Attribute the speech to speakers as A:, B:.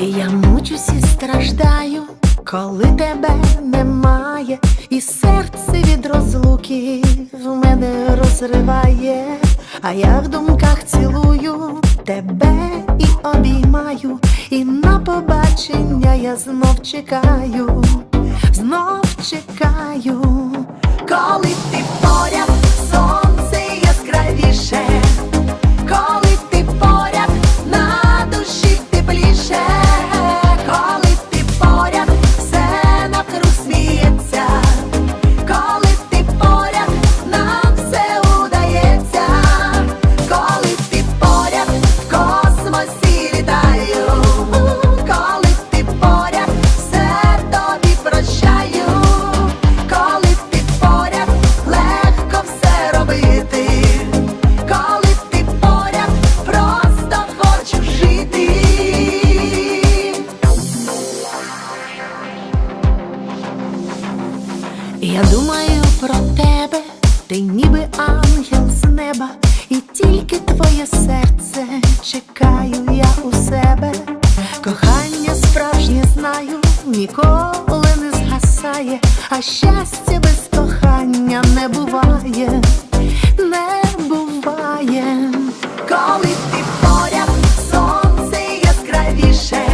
A: І я мучусь і страждаю, коли тебе немає, і серце від розлуки в мене розриває, а я в думках цілую тебе і обіймаю, і на побачення я знов чекаю, знов чекаю, коли ти поряд, про тебе, ти ніби ангел з неба, і тільки твоє серце чекаю я у себе. Кохання справжнє знаю, ніколи не згасає, а щастя без кохання не буває, не буває, коли ти поряд сонце яскравіше.